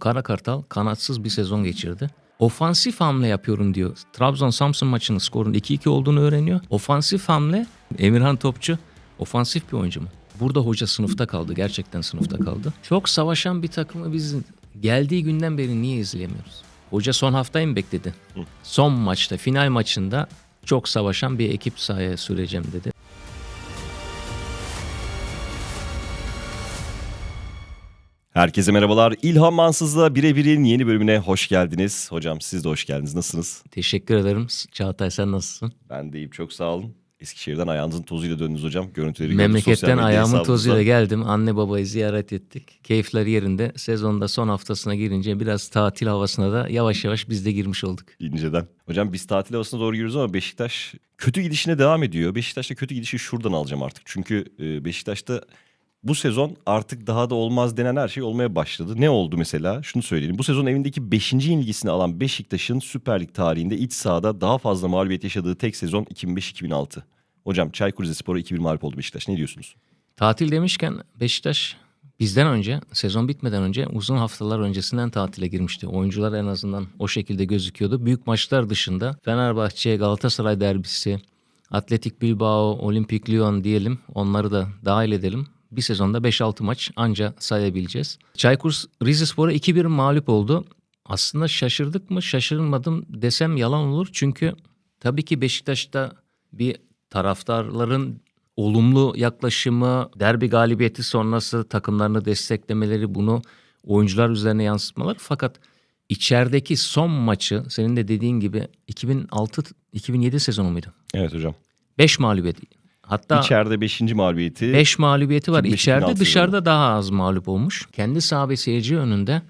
Kara Kartal kanatsız bir sezon geçirdi. Ofansif hamle yapıyorum diyor. Trabzon Samsun maçının skorun 2-2 olduğunu öğreniyor. Ofansif hamle Emirhan Topçu ofansif bir oyuncu mu? Burada hoca sınıfta kaldı. Gerçekten sınıfta kaldı. Çok savaşan bir takımı biz geldiği günden beri niye izleyemiyoruz? Hoca son haftayı mı bekledi? Son maçta, final maçında çok savaşan bir ekip sahaya süreceğim dedi. Herkese merhabalar. İlham Mansız'la Birebir'in yeni bölümüne hoş geldiniz. Hocam siz de hoş geldiniz. Nasılsınız? Teşekkür ederim. Çağatay sen nasılsın? Ben de iyiyim. Çok sağ olun. Eskişehir'den ayağınızın tozuyla döndünüz hocam. Görüntüleri Memleketten ayağımın tozuyla geldim. Anne babayı ziyaret ettik. Keyifler yerinde. Sezonda son haftasına girince biraz tatil havasına da yavaş yavaş biz de girmiş olduk. İnceden. Hocam biz tatil havasına doğru giriyoruz ama Beşiktaş kötü gidişine devam ediyor. Beşiktaş'ta kötü gidişi şuradan alacağım artık. Çünkü e, Beşiktaş'ta bu sezon artık daha da olmaz denen her şey olmaya başladı. Ne oldu mesela? Şunu söyleyelim. Bu sezon evindeki 5. yenilgisini alan Beşiktaş'ın Süper Lig tarihinde iç sahada daha fazla mağlubiyet yaşadığı tek sezon 2005-2006. Hocam Çaykur Rizespor'a 2-1 mağlup oldu Beşiktaş. Ne diyorsunuz? Tatil demişken Beşiktaş bizden önce, sezon bitmeden önce uzun haftalar öncesinden tatile girmişti. Oyuncular en azından o şekilde gözüküyordu. Büyük maçlar dışında Fenerbahçe, Galatasaray derbisi, Atletik Bilbao, Olimpik Lyon diyelim onları da dahil edelim. Bir sezonda 5-6 maç anca sayabileceğiz. Çaykur Rizespor'a 2-1 mağlup oldu. Aslında şaşırdık mı şaşırmadım desem yalan olur. Çünkü tabii ki Beşiktaş'ta bir taraftarların olumlu yaklaşımı, derbi galibiyeti sonrası takımlarını desteklemeleri bunu oyuncular üzerine yansıtmalar. Fakat içerideki son maçı senin de dediğin gibi 2006-2007 sezonu muydu? Evet hocam. 5 mağlubiyet. Hatta İçeride 5. mağlubiyeti. 5 mağlubiyeti var. 2005-2006 İçeride dışarıda daha az mağlup olmuş. Kendi saha ve seyirci önünde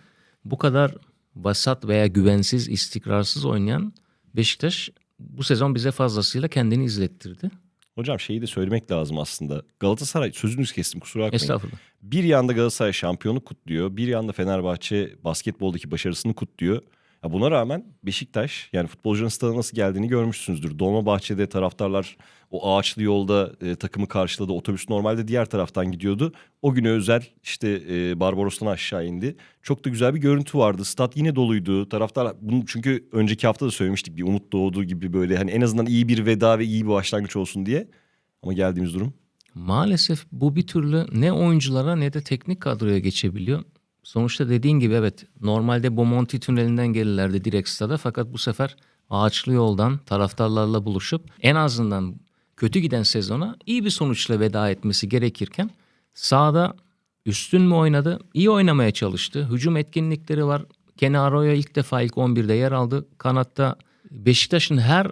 bu kadar vasat veya güvensiz, istikrarsız oynayan Beşiktaş bu sezon bize fazlasıyla kendini izlettirdi. Hocam şeyi de söylemek lazım aslında. Galatasaray sözünüzü kestim kusura bakmayın. Estağfurullah. Bir yanda Galatasaray şampiyonluk kutluyor. Bir yanda Fenerbahçe basketboldaki başarısını kutluyor. Ya buna rağmen Beşiktaş yani futbolcunun stada nasıl geldiğini görmüşsünüzdür. Dolmabahçe'de taraftarlar o ağaçlı yolda e, takımı karşıladı. Otobüs normalde diğer taraftan gidiyordu. O güne özel işte e, Barbaros'tan aşağı indi. Çok da güzel bir görüntü vardı. Stat yine doluydu. Taraftar bunu çünkü önceki hafta da söylemiştik bir umut doğduğu gibi böyle hani en azından iyi bir veda ve iyi bir başlangıç olsun diye. Ama geldiğimiz durum Maalesef bu bir türlü ne oyunculara ne de teknik kadroya geçebiliyor. Sonuçta dediğin gibi evet normalde Bomonti tünelinden gelirlerdi direkt stada fakat bu sefer ağaçlı yoldan taraftarlarla buluşup en azından kötü giden sezona iyi bir sonuçla veda etmesi gerekirken sahada üstün mü oynadı? İyi oynamaya çalıştı. Hücum etkinlikleri var. Kenaroya ilk defa ilk 11'de yer aldı. Kanatta Beşiktaş'ın her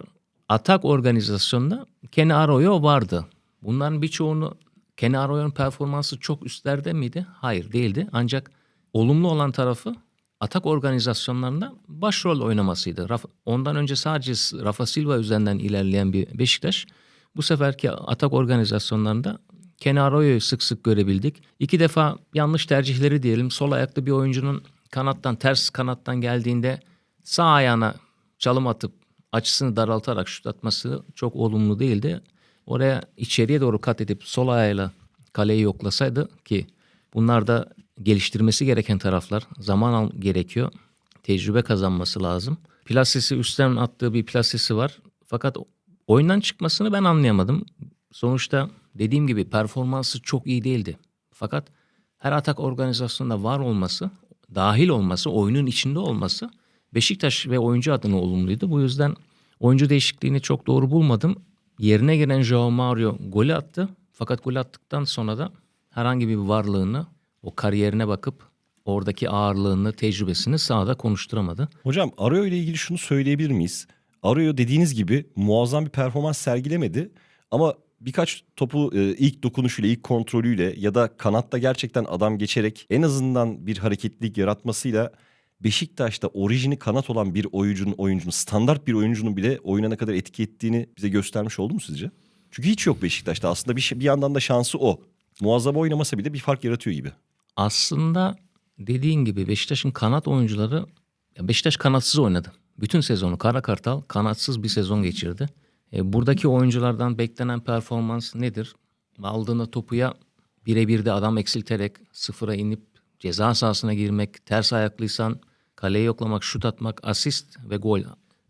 atak organizasyonunda Kenaroya vardı. Bunların birçoğunu Kenaroya'nın performansı çok üstlerde miydi? Hayır değildi. Ancak olumlu olan tarafı atak organizasyonlarında başrol oynamasıydı. Ondan önce sadece Rafa Silva üzerinden ilerleyen bir Beşiktaş bu seferki atak organizasyonlarında Kenaroya'yı sık sık görebildik. İki defa yanlış tercihleri diyelim. Sol ayaklı bir oyuncunun kanattan ters kanattan geldiğinde sağ ayağına çalım atıp açısını daraltarak şut atması çok olumlu değildi. Oraya içeriye doğru kat edip sol ayağıyla kaleyi yoklasaydı ki bunlar da geliştirmesi gereken taraflar. Zaman al gerekiyor. Tecrübe kazanması lazım. Plasesi üstten attığı bir plasesi var. Fakat oyundan çıkmasını ben anlayamadım. Sonuçta dediğim gibi performansı çok iyi değildi. Fakat her atak organizasyonunda var olması, dahil olması, oyunun içinde olması Beşiktaş ve oyuncu adına olumluydu. Bu yüzden oyuncu değişikliğini çok doğru bulmadım. Yerine giren Joao Mario golü attı. Fakat gol attıktan sonra da herhangi bir varlığını, o kariyerine bakıp oradaki ağırlığını, tecrübesini sahada konuşturamadı. Hocam Arroyo ile ilgili şunu söyleyebilir miyiz? Arroyo dediğiniz gibi muazzam bir performans sergilemedi ama birkaç topu e, ilk dokunuşuyla, ilk kontrolüyle ya da kanatta gerçekten adam geçerek en azından bir hareketlilik yaratmasıyla Beşiktaş'ta orijini kanat olan bir oyuncunun, oyuncunun, standart bir oyuncunun bile oyuna ne kadar etki ettiğini bize göstermiş oldu mu sizce? Çünkü hiç yok Beşiktaş'ta. Aslında bir, şey- bir yandan da şansı o. Muazzam oynamasa bile bir fark yaratıyor gibi. Aslında dediğin gibi Beşiktaş'ın kanat oyuncuları Beşiktaş kanatsız oynadı. Bütün sezonu Kara Kartal kanatsız bir sezon geçirdi. E, buradaki oyunculardan beklenen performans nedir? Aldığında topu ya birebir de adam eksilterek sıfıra inip ceza sahasına girmek, ters ayaklıysan kaleyi yoklamak, şut atmak, asist ve gol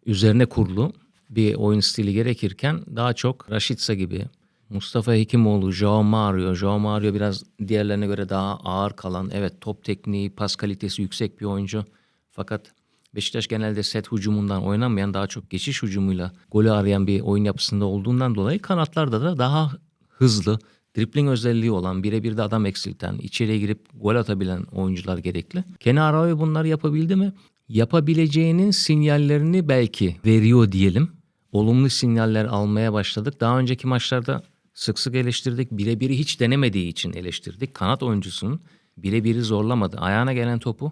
üzerine kurulu bir oyun stili gerekirken daha çok Rashica gibi, Mustafa Hekimoğlu, Joao Mario. Joao Mario biraz diğerlerine göre daha ağır kalan. Evet top tekniği, pas kalitesi yüksek bir oyuncu. Fakat Beşiktaş genelde set hücumundan oynamayan daha çok geçiş hücumuyla golü arayan bir oyun yapısında olduğundan dolayı kanatlarda da daha hızlı, dripling özelliği olan, birebir de adam eksilten, içeriye girip gol atabilen oyuncular gerekli. Kenny Arao'yu bunları yapabildi mi? Yapabileceğinin sinyallerini belki veriyor diyelim. Olumlu sinyaller almaya başladık. Daha önceki maçlarda sık sık eleştirdik. Birebiri hiç denemediği için eleştirdik. Kanat oyuncusunun birebiri zorlamadı. Ayağına gelen topu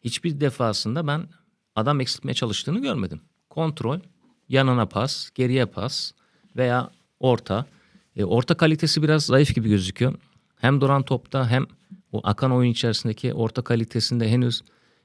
hiçbir defasında ben adam eksiltmeye çalıştığını görmedim. Kontrol, yanına pas, geriye pas veya orta. E, orta kalitesi biraz zayıf gibi gözüküyor. Hem duran topta hem o akan oyun içerisindeki orta kalitesinde henüz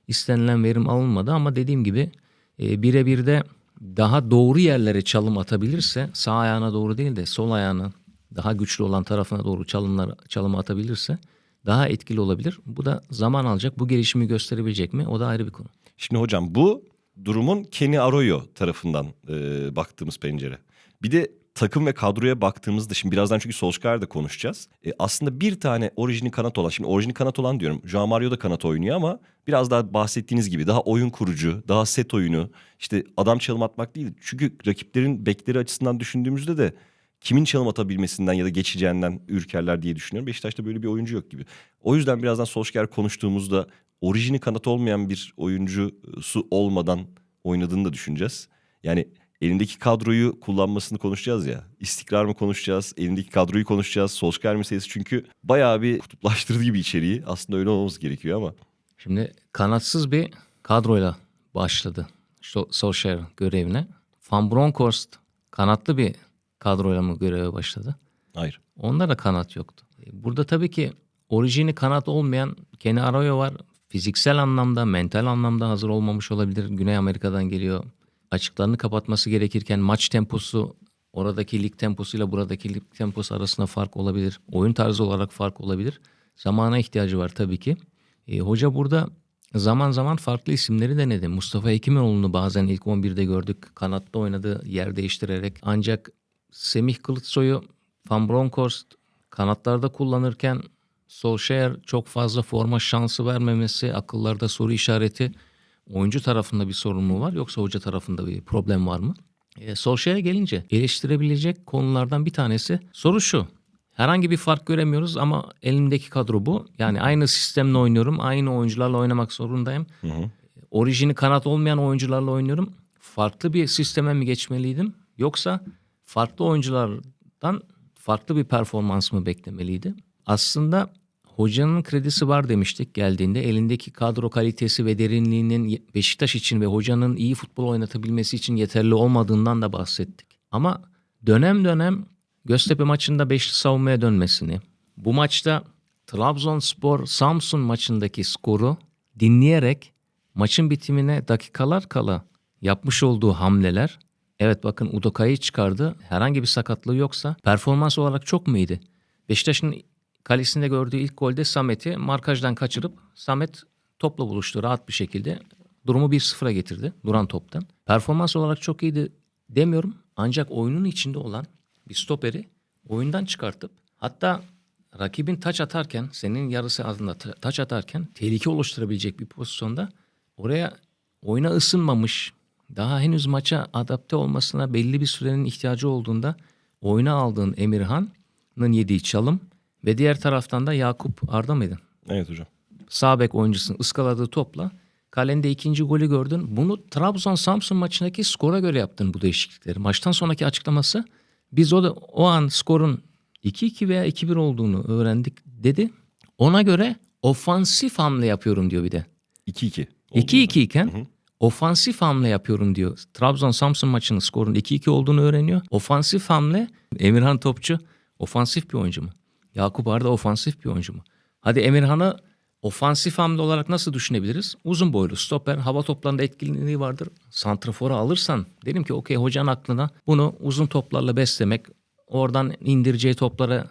istenilen verim alınmadı ama dediğim gibi e, birebir de daha doğru yerlere çalım atabilirse sağ ayağına doğru değil de sol ayağının daha güçlü olan tarafına doğru çalımlar çalım atabilirse daha etkili olabilir. Bu da zaman alacak. Bu gelişimi gösterebilecek mi? O da ayrı bir konu. Şimdi hocam bu durumun Kenny Arroyo tarafından e, baktığımız pencere. Bir de takım ve kadroya baktığımızda şimdi birazdan çünkü Solskjaer'de konuşacağız. E, aslında bir tane orijini kanat olan, şimdi orijini kanat olan diyorum. Joao Mario da kanat oynuyor ama biraz daha bahsettiğiniz gibi daha oyun kurucu, daha set oyunu, işte adam çalım atmak değil. Çünkü rakiplerin bekleri açısından düşündüğümüzde de kimin çalım atabilmesinden ya da geçeceğinden ürkerler diye düşünüyorum. Beşiktaş'ta böyle bir oyuncu yok gibi. O yüzden birazdan Solskjaer konuştuğumuzda orijini kanat olmayan bir oyuncusu olmadan oynadığını da düşüneceğiz. Yani elindeki kadroyu kullanmasını konuşacağız ya. İstikrar mı konuşacağız? Elindeki kadroyu konuşacağız. Solskjaer meselesi çünkü bayağı bir kutuplaştırdığı gibi içeriği. Aslında öyle olmamız gerekiyor ama. Şimdi kanatsız bir kadroyla başladı Sol- Solskjaer görevine. Van Bronckhorst kanatlı bir kadroyla mı göreve başladı? Hayır. Onda da kanat yoktu. E, Burada tabii ki orijini kanat olmayan Kenny Arroyo var. Fiziksel anlamda, mental anlamda hazır olmamış olabilir. Güney Amerika'dan geliyor. Açıklarını kapatması gerekirken maç temposu oradaki lig temposuyla buradaki lig temposu arasında fark olabilir. Oyun tarzı olarak fark olabilir. Zamana ihtiyacı var tabii ki. E, hoca burada zaman zaman farklı isimleri denedi. Mustafa Hekimoğlu'nu bazen ilk 11'de gördük. Kanatta oynadı yer değiştirerek. Ancak Semih Kılıçsoy'u Van Bronckhorst kanatlarda kullanırken Solskjaer çok fazla forma şansı vermemesi akıllarda soru işareti. Oyuncu tarafında bir sorun mu var yoksa hoca tarafında bir problem var mı? E, Solskjaer'e gelince eleştirebilecek konulardan bir tanesi soru şu. Herhangi bir fark göremiyoruz ama elimdeki kadro bu. Yani aynı sistemle oynuyorum. Aynı oyuncularla oynamak zorundayım. Hı hı. Orijini kanat olmayan oyuncularla oynuyorum. Farklı bir sisteme mi geçmeliydim? Yoksa farklı oyunculardan farklı bir performans mı beklemeliydi? Aslında hocanın kredisi var demiştik geldiğinde. Elindeki kadro kalitesi ve derinliğinin Beşiktaş için ve hocanın iyi futbol oynatabilmesi için yeterli olmadığından da bahsettik. Ama dönem dönem Göztepe maçında beşli savunmaya dönmesini, bu maçta Trabzonspor Samsun maçındaki skoru dinleyerek maçın bitimine dakikalar kala yapmış olduğu hamleler evet bakın Udoka'yı çıkardı. Herhangi bir sakatlığı yoksa performans olarak çok mu iyiydi? Beşiktaş'ın kalesinde gördüğü ilk golde Samet'i markajdan kaçırıp Samet topla buluştu rahat bir şekilde. Durumu 1-0'a getirdi duran toptan. Performans olarak çok iyiydi demiyorum. Ancak oyunun içinde olan bir stoperi oyundan çıkartıp hatta rakibin taç atarken senin yarısı altında ta- taç atarken tehlike oluşturabilecek bir pozisyonda oraya oyuna ısınmamış daha henüz maça adapte olmasına belli bir sürenin ihtiyacı olduğunda oyuna aldığın Emirhan'ın yediği çalım ve diğer taraftan da Yakup Arda mıydı? Evet hocam. Sağ bek oyuncusunun ıskaladığı topla kalende ikinci golü gördün. Bunu Trabzon Samsun maçındaki skora göre yaptın bu değişiklikleri. Maçtan sonraki açıklaması biz o da o an skorun 2-2 veya 2-1 olduğunu öğrendik dedi. Ona göre ofansif hamle yapıyorum diyor bir de. 2-2. 2-2 iken ofansif hamle yapıyorum diyor. Trabzon Samsun maçının skorun 2-2 olduğunu öğreniyor. Ofansif hamle Emirhan Topçu ofansif bir oyuncu mu? Yakup Arda ofansif bir oyuncu mu? Hadi Emirhan'ı ofansif hamle olarak nasıl düşünebiliriz? Uzun boylu stoper hava toplarında etkinliği vardır. Santrafor'a alırsan dedim ki okey hocanın aklına bunu uzun toplarla beslemek oradan indireceği toplara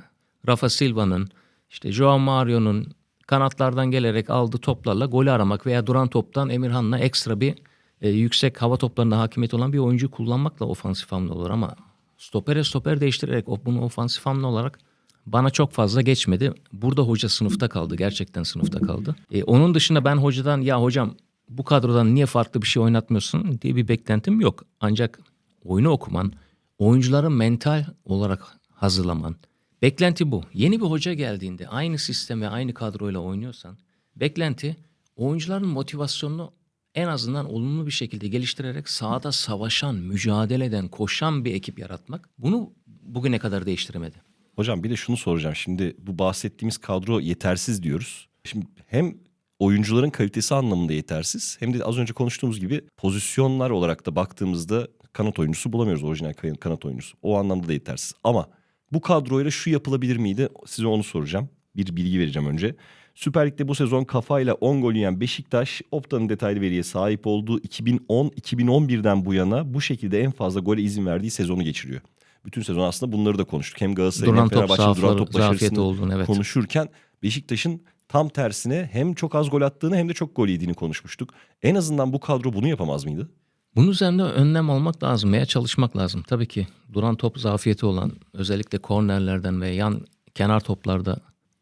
Rafa Silva'nın işte Joao Mario'nun kanatlardan gelerek aldığı toplarla golü aramak veya duran toptan Emirhan'la ekstra bir e, yüksek hava toplarında hakimiyet olan bir oyuncu kullanmakla ofansif hamle olur ama stopere stoper değiştirerek bunu ofansif hamle olarak bana çok fazla geçmedi. Burada hoca sınıfta kaldı. Gerçekten sınıfta kaldı. E, onun dışında ben hocadan ya hocam bu kadrodan niye farklı bir şey oynatmıyorsun diye bir beklentim yok. Ancak oyunu okuman, oyuncuları mental olarak hazırlaman. Beklenti bu. Yeni bir hoca geldiğinde aynı sisteme, aynı kadroyla oynuyorsan beklenti oyuncuların motivasyonunu en azından olumlu bir şekilde geliştirerek sahada savaşan, mücadele eden, koşan bir ekip yaratmak. Bunu bugüne kadar değiştiremedi. Hocam bir de şunu soracağım. Şimdi bu bahsettiğimiz kadro yetersiz diyoruz. Şimdi hem oyuncuların kalitesi anlamında yetersiz hem de az önce konuştuğumuz gibi pozisyonlar olarak da baktığımızda kanat oyuncusu bulamıyoruz orijinal kanat oyuncusu. O anlamda da yetersiz. Ama bu kadroyla şu yapılabilir miydi? Size onu soracağım. Bir bilgi vereceğim önce. Süper Lig'de bu sezon kafayla 10 gol yiyen Beşiktaş, Opta'nın detaylı veriye sahip olduğu 2010-2011'den bu yana bu şekilde en fazla gole izin verdiği sezonu geçiriyor. Bütün sezon aslında bunları da konuştuk. Hem Galatasaray'ın hem Fenerbahçe'nin duran top başarısını olduğunu evet. konuşurken Beşiktaş'ın tam tersine hem çok az gol attığını hem de çok gol yediğini konuşmuştuk. En azından bu kadro bunu yapamaz mıydı? Bunun üzerinde önlem almak lazım veya çalışmak lazım. Tabii ki duran top zafiyeti olan özellikle kornerlerden ve yan kenar toplarda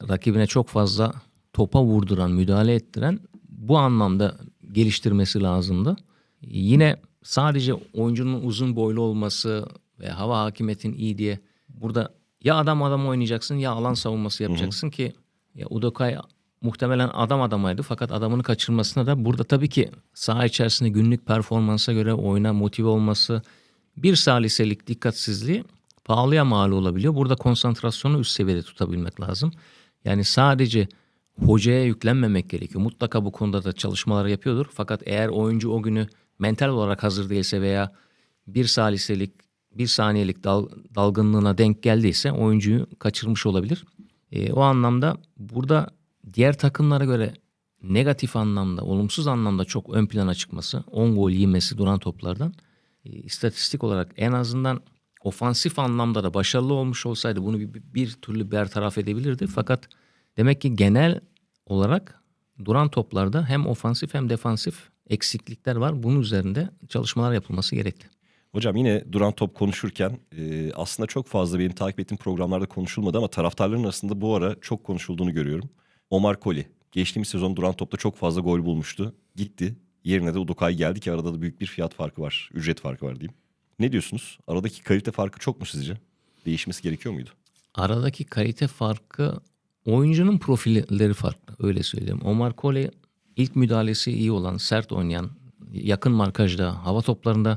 rakibine çok fazla topa vurduran, müdahale ettiren bu anlamda geliştirmesi lazımdı. Yine sadece oyuncunun uzun boylu olması ve hava hakimiyetin iyi diye burada ya adam adam oynayacaksın ya alan savunması yapacaksın ki ya Udokay muhtemelen adam adamaydı fakat adamını kaçırmasına da burada tabii ki saha içerisinde günlük performansa göre oyuna motive olması bir saliselik dikkatsizliği pahalıya mal olabiliyor. Burada konsantrasyonu üst seviyede tutabilmek lazım. Yani sadece hocaya yüklenmemek gerekiyor. Mutlaka bu konuda da çalışmalar yapıyordur. Fakat eğer oyuncu o günü mental olarak hazır değilse veya bir saliselik, bir saniyelik dal- dalgınlığına denk geldiyse oyuncuyu kaçırmış olabilir. E, o anlamda burada diğer takımlara göre negatif anlamda, olumsuz anlamda çok ön plana çıkması, 10 gol yemesi duran toplardan e, istatistik olarak en azından ofansif anlamda da başarılı olmuş olsaydı bunu bir, bir türlü bertaraf edebilirdi. Fakat demek ki genel olarak duran toplarda hem ofansif hem defansif eksiklikler var. Bunun üzerinde çalışmalar yapılması gerekli. Hocam yine duran top konuşurken e, aslında çok fazla benim takip ettiğim programlarda konuşulmadı ama taraftarların arasında bu ara çok konuşulduğunu görüyorum. Omar Koli geçtiğimiz sezon duran topta çok fazla gol bulmuştu. Gitti. Yerine de Udokay geldi ki arada da büyük bir fiyat farkı var. Ücret farkı var diyeyim. Ne diyorsunuz? Aradaki kalite farkı çok mu sizce? Değişmesi gerekiyor muydu? Aradaki kalite farkı oyuncunun profilleri farklı öyle söyleyeyim. Omar Kole ilk müdahalesi iyi olan, sert oynayan, yakın markajda, hava toplarında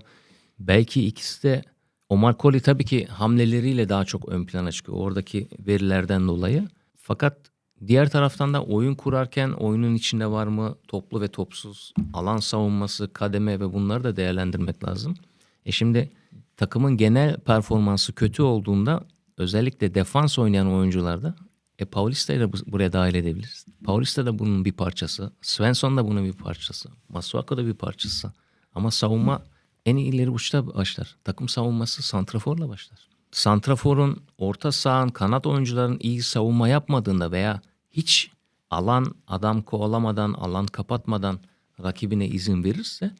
belki ikisi de Omar Kole tabii ki hamleleriyle daha çok ön plana çıkıyor oradaki verilerden dolayı. Fakat diğer taraftan da oyun kurarken oyunun içinde var mı toplu ve topsuz, alan savunması, kademe ve bunları da değerlendirmek lazım. E şimdi takımın genel performansı kötü olduğunda özellikle defans oynayan oyuncularda e Paulista'yı da bu- buraya dahil edebiliriz. Paulista da bunun bir parçası. Svensson da bunun bir parçası. Masuako da bir parçası. Ama savunma en ileri uçta başlar. Takım savunması santraforla başlar. Santraforun, orta sahanın, kanat oyuncuların iyi savunma yapmadığında veya hiç alan adam kovalamadan, alan kapatmadan rakibine izin verirse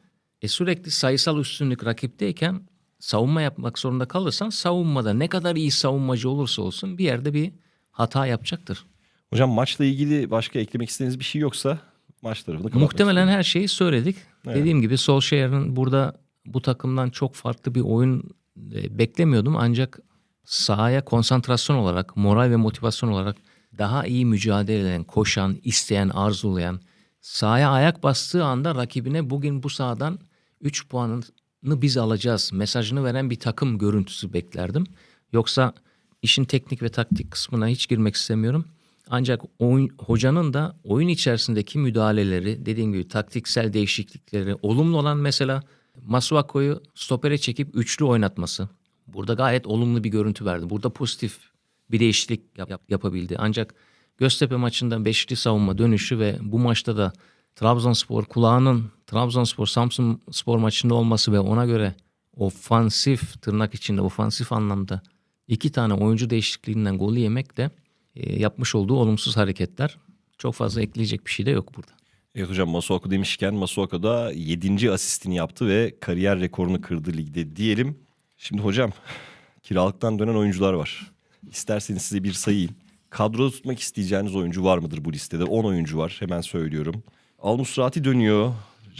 e sürekli sayısal üstünlük rakipteyken savunma yapmak zorunda kalırsan savunmada ne kadar iyi savunmacı olursa olsun bir yerde bir hata yapacaktır. Hocam maçla ilgili başka eklemek istediğiniz bir şey yoksa maç tarafını kapatmak Muhtemelen her şeyi söyledik. Evet. Dediğim gibi Solskjaer'in burada bu takımdan çok farklı bir oyun e, beklemiyordum. Ancak sahaya konsantrasyon olarak, moral ve motivasyon olarak daha iyi mücadele eden, koşan, isteyen, arzulayan, sahaya ayak bastığı anda rakibine bugün bu sahadan 3 puanını biz alacağız mesajını veren bir takım görüntüsü beklerdim. Yoksa işin teknik ve taktik kısmına hiç girmek istemiyorum. Ancak oyun, hocanın da oyun içerisindeki müdahaleleri, dediğim gibi taktiksel değişiklikleri, olumlu olan mesela Masuako'yu stopere çekip üçlü oynatması. Burada gayet olumlu bir görüntü verdi. Burada pozitif bir değişiklik yap- yap- yapabildi. Ancak Göztepe maçında beşli savunma dönüşü ve bu maçta da Trabzonspor kulağının Trabzonspor Samsun Spor maçında olması ve ona göre ofansif tırnak içinde ofansif anlamda iki tane oyuncu değişikliğinden golü yemek de e, yapmış olduğu olumsuz hareketler çok fazla ekleyecek bir şey de yok burada. Evet hocam Masuaku demişken Masuaku da 7. asistini yaptı ve kariyer rekorunu kırdı ligde diyelim. Şimdi hocam kiralıktan dönen oyuncular var. İsterseniz size bir sayayım. Kadroda tutmak isteyeceğiniz oyuncu var mıdır bu listede? 10 oyuncu var hemen söylüyorum. Al Musrati dönüyor.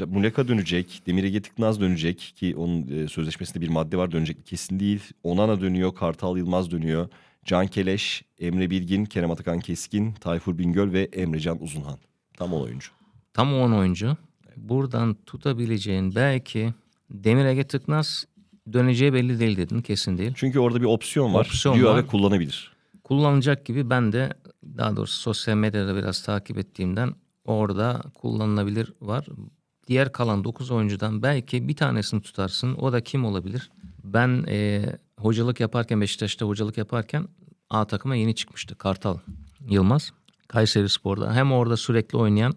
Muleka dönecek. Demir Ege Tıknaz dönecek ki onun e, sözleşmesinde bir madde var dönecek kesin değil. Onana dönüyor. Kartal Yılmaz dönüyor. Can Keleş, Emre Bilgin, Kerem Atakan Keskin, Tayfur Bingöl ve Emrecan Uzunhan. Tam 10 oyuncu. Tam 10 oyuncu. Buradan tutabileceğin belki Demir Ege Tıknaz döneceği belli değil dedin. Kesin değil. Çünkü orada bir opsiyon var. Opsiyon diyor var. ve kullanabilir. kullanılacak gibi ben de daha doğrusu sosyal medyada biraz takip ettiğimden orada kullanılabilir var. Diğer kalan 9 oyuncudan belki bir tanesini tutarsın. O da kim olabilir? Ben e, hocalık yaparken Beşiktaş'ta hocalık yaparken A takıma yeni çıkmıştı. Kartal Yılmaz. Kayseri Spor'da. Hem orada sürekli oynayan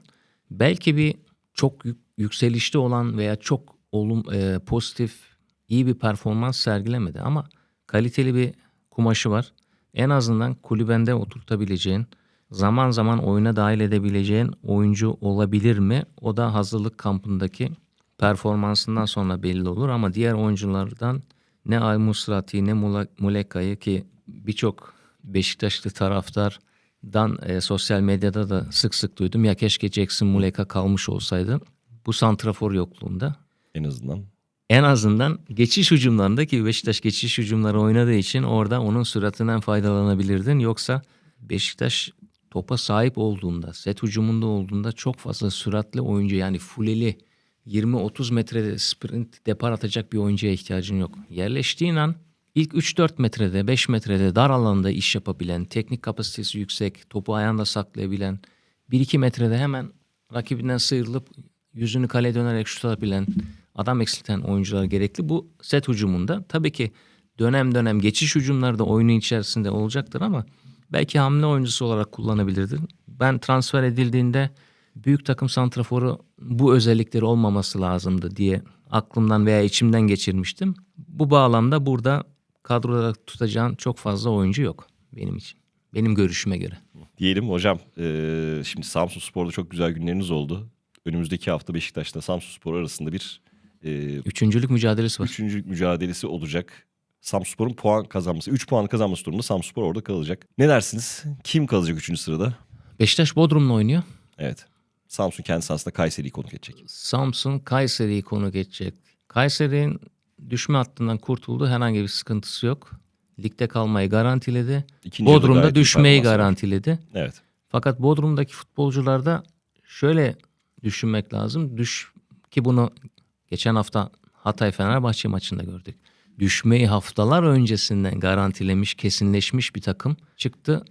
belki bir çok yük- yükselişte olan veya çok olum, e, pozitif iyi bir performans sergilemedi ama kaliteli bir kumaşı var. En azından kulübende oturtabileceğin, zaman zaman oyuna dahil edebileceğin oyuncu olabilir mi? O da hazırlık kampındaki performansından sonra belli olur ama diğer oyunculardan ne Al Musrati ne Muleka'yı ki birçok Beşiktaşlı taraftardan e, sosyal medyada da sık sık duydum. Ya keşke Jackson Muleka kalmış olsaydı bu santrafor yokluğunda En azından. En azından geçiş hücumlarında ki Beşiktaş geçiş hücumları oynadığı için orada onun süratinden faydalanabilirdin. Yoksa Beşiktaş topa sahip olduğunda, set hücumunda olduğunda çok fazla süratli oyuncu yani fuleli 20-30 metrede sprint depar atacak bir oyuncuya ihtiyacın yok. Yerleştiğin an ilk 3-4 metrede, 5 metrede dar alanda iş yapabilen, teknik kapasitesi yüksek, topu ayağında saklayabilen, 1-2 metrede hemen rakibinden sıyrılıp yüzünü kaleye dönerek şut atabilen, adam eksilten oyuncular gerekli. Bu set hücumunda tabii ki dönem dönem geçiş hücumları da oyunun içerisinde olacaktır ama belki hamle oyuncusu olarak kullanabilirdin. Ben transfer edildiğinde büyük takım santraforu bu özellikleri olmaması lazımdı diye aklımdan veya içimden geçirmiştim. Bu bağlamda burada kadroda tutacağın çok fazla oyuncu yok benim için. Benim görüşüme göre. Diyelim hocam eee, şimdi Samsun Spor'da çok güzel günleriniz oldu. Önümüzdeki hafta Beşiktaş'ta Samsun Spor arasında bir eee Üçüncülük mücadelesi var. üçüncülük mücadelesi olacak. Samsunspor'un puan kazanması, 3 puan kazanması durumunda Samsunspor orada kalacak. Ne dersiniz? Kim kalacak 3. sırada? Beşiktaş Bodrum'la oynuyor. Evet. Samsun kendi sahasında Kayseri'yi konuk edecek. Samsun Kayseri'yi konuk edecek. Kayseri'nin düşme hattından kurtuldu. Herhangi bir sıkıntısı yok. Ligde kalmayı garantiledi. İkinci yarıda Bodrum'da iyi düşmeyi performans garantiledi. Evet. Fakat Bodrum'daki futbolcularda şöyle düşünmek lazım. Düş ki bunu geçen hafta Hatay Fenerbahçe maçında gördük. Düşmeyi haftalar öncesinden garantilemiş, kesinleşmiş bir takım çıktı.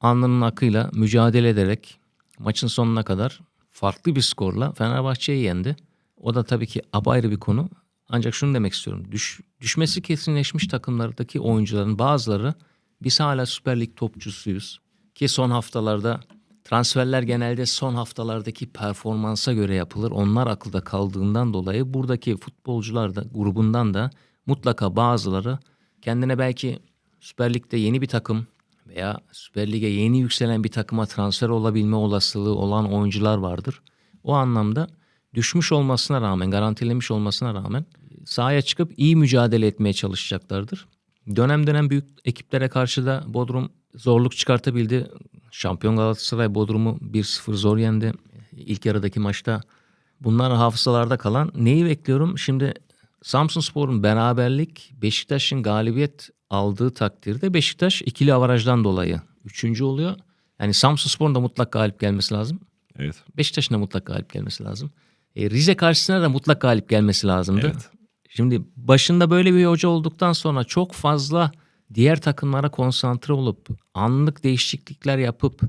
Alnının akıyla mücadele ederek maçın sonuna kadar farklı bir skorla Fenerbahçe'yi yendi. O da tabii ki apayrı bir konu. Ancak şunu demek istiyorum. Düş, düşmesi kesinleşmiş takımlardaki oyuncuların bazıları biz hala Süper Lig topçusuyuz. Ki son haftalarda transferler genelde son haftalardaki performansa göre yapılır. Onlar akılda kaldığından dolayı buradaki futbolcular da grubundan da mutlaka bazıları kendine belki Süper Lig'de yeni bir takım veya Süper Lig'e yeni yükselen bir takıma transfer olabilme olasılığı olan oyuncular vardır. O anlamda düşmüş olmasına rağmen, garantilemiş olmasına rağmen sahaya çıkıp iyi mücadele etmeye çalışacaklardır. Dönem dönem büyük ekiplere karşı da Bodrum zorluk çıkartabildi. Şampiyon Galatasaray Bodrum'u 1-0 zor yendi. İlk yarıdaki maçta bunlar hafızalarda kalan. Neyi bekliyorum? Şimdi Samsun Spor'un beraberlik Beşiktaş'ın galibiyet aldığı takdirde Beşiktaş ikili avarajdan dolayı üçüncü oluyor. Yani Samsun Spor'un da mutlak galip gelmesi lazım. Evet. Beşiktaş'ın da mutlak galip gelmesi lazım. E, Rize karşısına da mutlak galip gelmesi lazımdı. Evet. Şimdi başında böyle bir hoca olduktan sonra çok fazla diğer takımlara konsantre olup anlık değişiklikler yapıp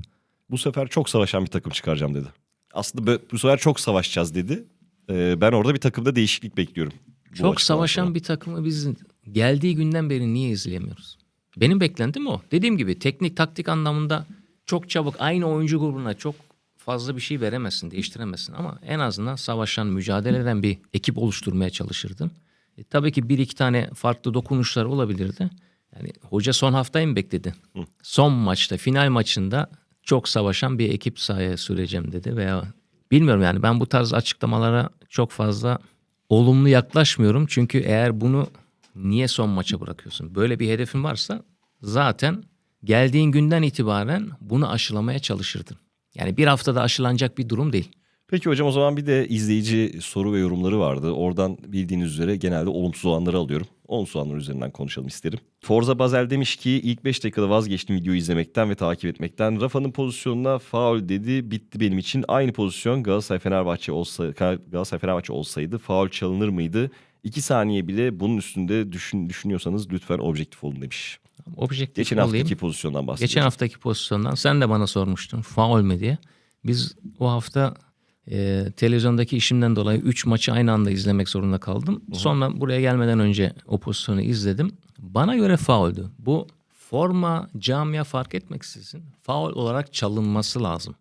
Bu sefer çok savaşan bir takım çıkaracağım dedi. Aslında bu sefer çok savaşacağız dedi. Ee, ben orada bir takımda değişiklik bekliyorum. çok savaşan sonra. bir takımı biz geldiği günden beri niye izleyemiyoruz? Benim beklentim o. Dediğim gibi teknik taktik anlamında çok çabuk aynı oyuncu grubuna çok fazla bir şey veremezsin, değiştiremezsin ama en azından savaşan, mücadele eden bir ekip oluşturmaya çalışırdın. E, tabii ki bir iki tane farklı dokunuşlar olabilirdi. Yani hoca son haftayı mı bekledi? Son maçta, final maçında çok savaşan bir ekip sahaya süreceğim dedi veya bilmiyorum yani ben bu tarz açıklamalara çok fazla olumlu yaklaşmıyorum. Çünkü eğer bunu niye son maça bırakıyorsun? Böyle bir hedefin varsa zaten geldiğin günden itibaren bunu aşılamaya çalışırdın. Yani bir haftada aşılanacak bir durum değil. Peki hocam o zaman bir de izleyici soru ve yorumları vardı. Oradan bildiğiniz üzere genelde olumsuz olanları alıyorum. Olumsuz olanlar üzerinden konuşalım isterim. Forza Bazel demiş ki ilk 5 dakikada vazgeçtim videoyu izlemekten ve takip etmekten. Rafa'nın pozisyonuna faul dedi. Bitti benim için. Aynı pozisyon Galatasaray Fenerbahçe olsa Galatasaray Fenerbahçe olsaydı faul çalınır mıydı? 2 saniye bile bunun üstünde düşün, düşünüyorsanız lütfen objektif olun demiş. Objektif Geçen olayım. haftaki pozisyondan bahsediyorum. Geçen haftaki pozisyondan sen de bana sormuştun faul mü diye. Biz o hafta e, televizyondaki işimden dolayı 3 maçı aynı anda izlemek zorunda kaldım. Sonra buraya gelmeden önce o pozisyonu izledim. Bana göre fauldü. Bu forma, camia fark etmeksizin faul olarak çalınması lazım.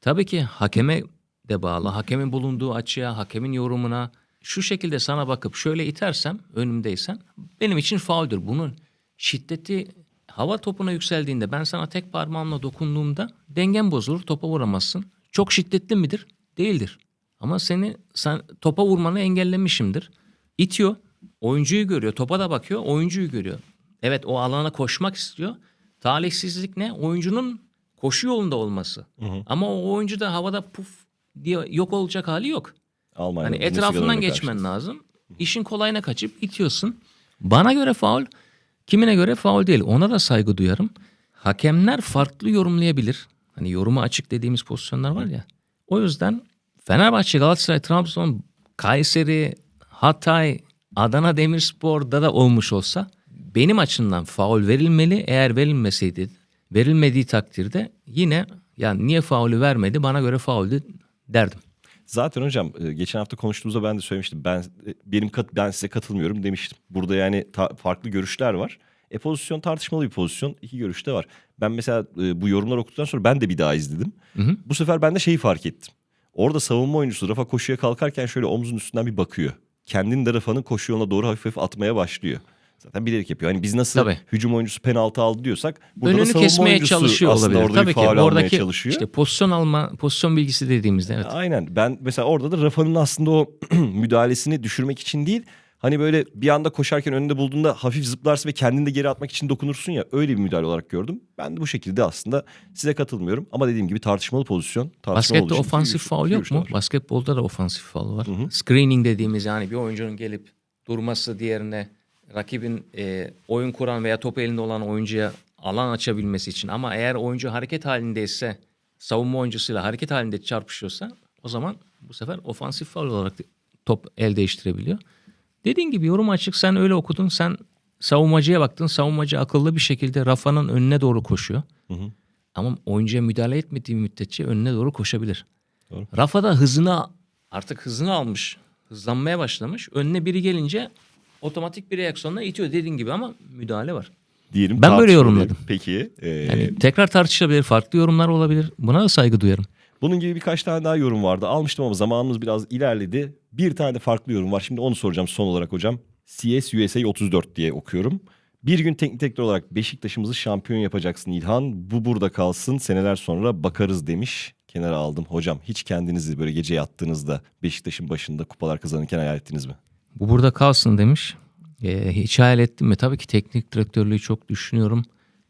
Tabii ki hakeme de bağlı. Hakemin bulunduğu açıya, hakemin yorumuna şu şekilde sana bakıp şöyle itersem önümdeysen benim için fauldür. Bunun şiddeti hava topuna yükseldiğinde ben sana tek parmağımla dokunduğumda dengen bozulur, topa vuramazsın. Çok şiddetli midir? Değildir. Ama seni sen topa vurmanı engellemişimdir. İtiyor, oyuncuyu görüyor, topa da bakıyor, oyuncuyu görüyor. Evet o alana koşmak istiyor. Talihsizlik ne? Oyuncunun koşu yolunda olması. Ama o oyuncu da havada puf diye yok olacak hali yok. Almanya'da Hani etrafından geçmen karşınızda. lazım. İşin kolayına kaçıp itiyorsun. Bana göre faul, kimine göre faul değil. Ona da saygı duyarım. Hakemler farklı yorumlayabilir. Hani yoruma açık dediğimiz pozisyonlar var ya. O yüzden Fenerbahçe, Galatasaray, Trabzon, Kayseri, Hatay, Adana Demirspor'da da olmuş olsa benim açımdan faul verilmeli. Eğer verilmeseydi, verilmediği takdirde yine yani niye faulü vermedi bana göre fauldü derdim. Zaten hocam e, geçen hafta konuştuğumuzda ben de söylemiştim. Ben e, benim kat, ben size katılmıyorum demiştim. Burada yani ta- farklı görüşler var. E pozisyon tartışmalı bir pozisyon. İki görüş de var. Ben mesela e, bu yorumlar okuduktan sonra ben de bir daha izledim. Bu sefer ben de şeyi fark ettim. Orada savunma oyuncusu Rafa koşuya kalkarken şöyle omzun üstünden bir bakıyor. Kendini de Rafa'nın koşu yoluna doğru hafif hafif atmaya başlıyor. Zaten bilerek yapıyor. Hani biz nasıl Tabii. hücum oyuncusu penaltı aldı diyorsak burada da önünü savunma kesmeye oyuncusu çalışıyor aslında olabilir. orada Tabii bir ki faul almaya oradaki çalışıyor. işte pozisyon alma, pozisyon bilgisi dediğimizde evet. Aynen. Ben mesela orada da Rafa'nın aslında o müdahalesini düşürmek için değil. Hani böyle bir anda koşarken önünde bulduğunda hafif zıplarsın ve kendini de geri atmak için dokunursun ya. Öyle bir müdahale olarak gördüm. Ben de bu şekilde aslında size katılmıyorum. Ama dediğim gibi tartışmalı pozisyon. Tartışmalı Baskette ofansif faul yok mu? var. Basketbolda da ofansif faul var. Screening dediğimiz yani bir oyuncunun gelip durması diğerine rakibin e, oyun kuran veya top elinde olan oyuncuya alan açabilmesi için. Ama eğer oyuncu hareket halindeyse savunma oyuncusuyla hareket halinde çarpışıyorsa o zaman bu sefer ofansif faul olarak top el değiştirebiliyor. Dediğin gibi yorum açık sen öyle okudun sen savunmacıya baktın savunmacı akıllı bir şekilde Rafa'nın önüne doğru koşuyor. Ama oyuncuya müdahale etmediği müddetçe önüne doğru koşabilir. Doğru. Rafa da hızını artık hızını almış. Hızlanmaya başlamış. Önüne biri gelince otomatik bir reaksiyonla itiyor dediğin gibi ama müdahale var. Diyelim Ben böyle yorumladım. Peki. e, Yani tekrar tartışılabilir, farklı yorumlar olabilir. Buna da saygı duyarım. Bunun gibi birkaç tane daha yorum vardı. Almıştım ama zamanımız biraz ilerledi. Bir tane de farklı yorum var. Şimdi onu soracağım son olarak hocam. CS USA 34 diye okuyorum. Bir gün teknik direktör olarak Beşiktaş'ımızı şampiyon yapacaksın İlhan. Bu burada kalsın. Seneler sonra bakarız demiş. Kenara aldım. Hocam hiç kendinizi böyle gece yattığınızda Beşiktaş'ın başında kupalar kazanırken hayal ettiniz mi? Bu burada kalsın demiş. Ee, hiç hayal ettim mi? Tabii ki teknik direktörlüğü çok düşünüyorum.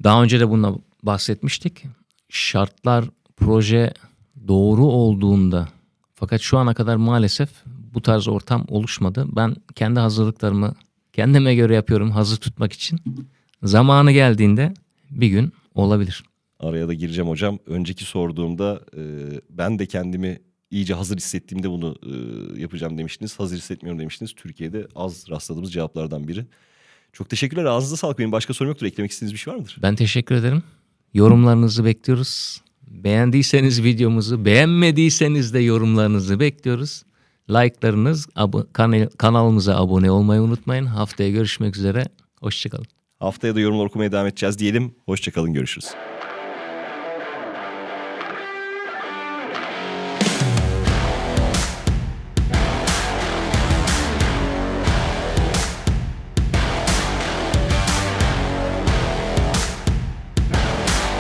Daha önce de bununla bahsetmiştik. Şartlar, proje doğru olduğunda fakat şu ana kadar maalesef bu tarz ortam oluşmadı. Ben kendi hazırlıklarımı kendime göre yapıyorum hazır tutmak için. Zamanı geldiğinde bir gün olabilir. Araya da gireceğim hocam. Önceki sorduğumda e, ben de kendimi iyice hazır hissettiğimde bunu e, yapacağım demiştiniz. Hazır hissetmiyorum demiştiniz. Türkiye'de az rastladığımız cevaplardan biri. Çok teşekkürler. Ağzınıza sağlık. Benim başka sorum yoktur. Eklemek istediğiniz bir şey var mıdır? Ben teşekkür ederim. Yorumlarınızı bekliyoruz. Beğendiyseniz videomuzu, beğenmediyseniz de yorumlarınızı bekliyoruz. Like'larınız, abo- kana- kanalımıza abone olmayı unutmayın. Haftaya görüşmek üzere. Hoşçakalın. Haftaya da yorumlar okumaya devam edeceğiz diyelim. Hoşçakalın. Görüşürüz.